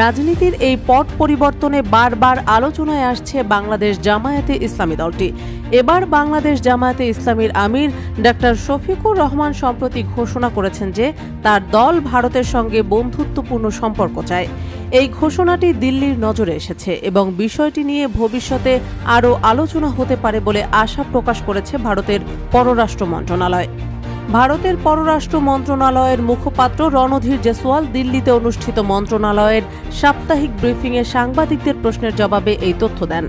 রাজনীতির এই পট পরিবর্তনে বারবার আলোচনায় আসছে বাংলাদেশ জামায়াতে ইসলামী দলটি। এবার বাংলাদেশ জামায়াতে ইসলামীর আমির ডাক্তার শফিকুর রহমান সম্প্রতি ঘোষণা করেছেন যে, তার দল ভারতের সঙ্গে বন্ধুত্বপূর্ণ সম্পর্ক চায়। এই ঘোষণাটি দিল্লির নজরে এসেছে এবং বিষয়টি নিয়ে ভবিষ্যতে আরও আলোচনা হতে পারে বলে আশা প্রকাশ করেছে ভারতের পররাষ্ট্র মন্ত্রণালয়। ভারতের পররাষ্ট্র মন্ত্রণালয়ের মুখপাত্র রণধীর জেসওয়াল দিল্লিতে অনুষ্ঠিত মন্ত্রণালয়ের সাপ্তাহিক ব্রিফিংয়ে সাংবাদিকদের প্রশ্নের জবাবে এই তথ্য দেন।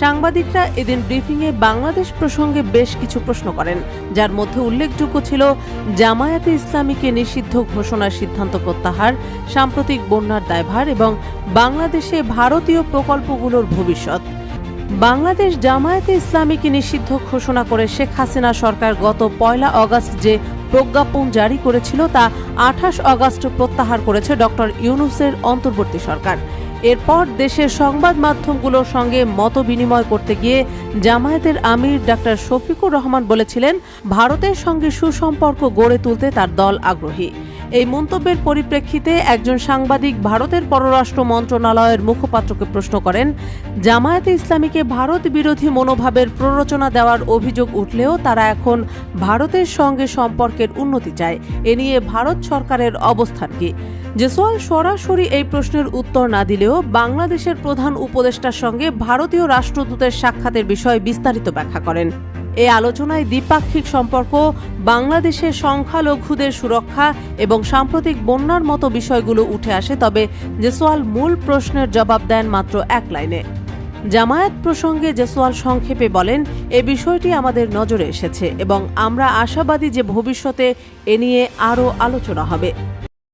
সাংবাদিকরা এদিন ব্রিফিংয়ে বাংলাদেশ প্রসঙ্গে বেশ কিছু প্রশ্ন করেন, যার মধ্যে উল্লেখযোগ্য ছিল জামায়াতে ইসলামীকে নিষিদ্ধ ঘোষণার সিদ্ধান্ত প্রত্যাহার, সাম্প্রতিক বন্যার দায়ভার এবং বাংলাদেশে ভারতীয় প্রকল্পগুলোর ভবিষ্যৎ। বাংলাদেশ জামায়াতে ইসলামীকে নিষিদ্ধ ঘোষণা করে শেখ হাসিনা সরকার গত পয়লা অগস্ট যে প্রজ্ঞাপন জারি করেছিল তা আঠাশ অগস্ট প্রত্যাহার করেছে ডক্টর ইউনুসের অন্তর্বর্তী সরকার। এরপর দেশের সংবাদ মাধ্যমগুলোর সঙ্গে মত বিনিময় করতে গিয়ে জামায়াতের আমির ডাক্তার শফিকুর রহমান বলেছিলেন, ভারতের সঙ্গে সুসম্পর্ক গড়ে তুলতে তার দল আগ্রহী। এই মন্তব্যের পরিপ্রেক্ষিতে একজন সাংবাদিক ভারতের পররাষ্ট্র মন্ত্রণালয়ের মুখপাত্রকে প্রশ্ন করেন, জামায়াতে ইসলামীকে ভারত বিরোধী মনোভাবের প্ররোচনা দেওয়ার অভিযোগ উঠলেও তারা এখন ভারতের সঙ্গে সম্পর্কের উন্নতি চায়। এ নিয়ে ভারত সরকারের অবস্থান কি? জেসওয়াল সরাসরি এই প্রশ্নের উত্তর না দিলেও বাংলাদেশের প্রধান উপদেষ্টার সঙ্গে ভারতীয় রাষ্ট্রদূতের সাক্ষাতের বিষয়ে বিস্তারিত ব্যাখ্যা করেন। এই আলোচনায় দ্বিপাক্ষিক সম্পর্ক, বাংলাদেশের সংখ্যালঘুদের সুরক্ষা এবং সাম্প্রতিক বন্যার মতো বিষয়গুলো উঠে আসে, তবে জেসওয়াল মূল প্রশ্নের জবাব দেন মাত্র এক লাইনে। জামায়াত প্রসঙ্গে জেসওয়াল সংক্ষেপে বলেন, এ বিষয়টি আমাদের নজরে এসেছে এবং আমরা আশাবাদী যে ভবিষ্যতে এ নিয়ে আরও আলোচনা হবে।